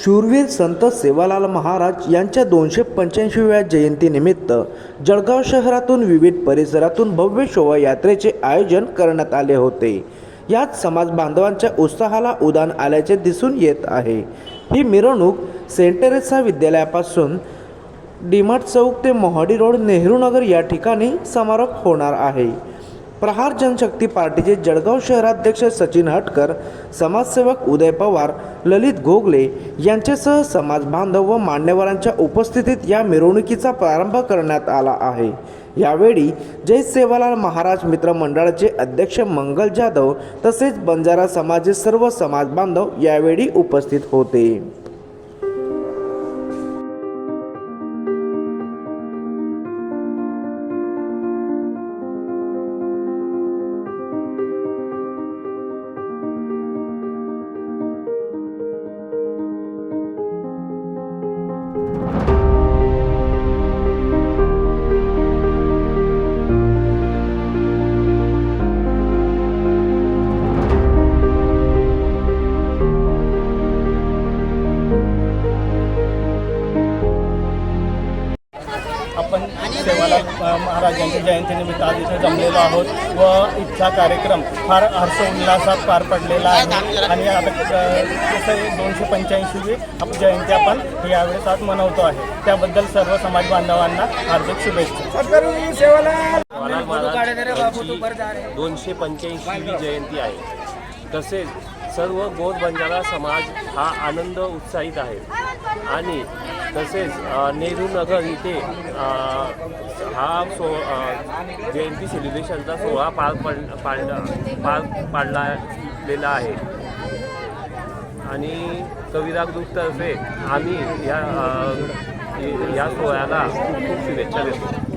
शूरवीर संत सेवालाल महाराज यांच्या दोनशे पंच्याऐंशीव्या जयंतीनिमित्त जळगाव शहरातून विविध परिसरातून भव्य शोभायात्रेचे आयोजन करण्यात आले होते. यात समाज बांधवांच्या उत्साहाला उदान आल्याचे दिसून येत आहे. ही मिरवणूक सेंट टेरेसा विद्यालयापासून डीमार्ट चौक ते मोहाडी रोड नेहरू नगर या ठिकाणी समारोप होणार आहे. प्रहार जनशक्ती पार्टीचे जळगाव शहराध्यक्ष सचिन हटकर समाजसेवक उदय पवार ललित गोगले यांच्यासह समाज बांधव व मान्यवरांच्या उपस्थितीत या मिरवणुकीचा प्रारंभ करण्यात आला आहे. यावेळी जय सेवालाल महाराज मित्र मंडळाचे अध्यक्ष मंगल जाधव तसेच बंजारा समाजाचे सर्व समाज बांधव यावेळी उपस्थित होते. सेवालाल अ, महाराज यांच्या जयंतीनिमित्त आज इथे जमलेलो आहोत व इथचा कार्यक्रम फार हर्षोल्लासात पार पडलेला आहे. आणि आता दोनशे पंच्याऐंशीवी आप जयंती आपण यावेळेस आज मनवतो आहे. त्याबद्दल सर्व समाज बांधवांना हार्दिक शुभेच्छा. दोनशे पंच्याऐंशीवी जयंती आहे. तसेच सर्व गोर बंजारा समाज हा आनंद उत्साहित आहे. आणि तसेच नेहरूनगर नेहरू नगर इथे हा सो जयंती सेलिब्रेशनचा सोहळा पार पड पाडला पार पाडलेला आहे. आणि कविराग ग्रुपतर्फे आम्ही या या सोहळ्याला खूप खूप शुभेच्छा देतो.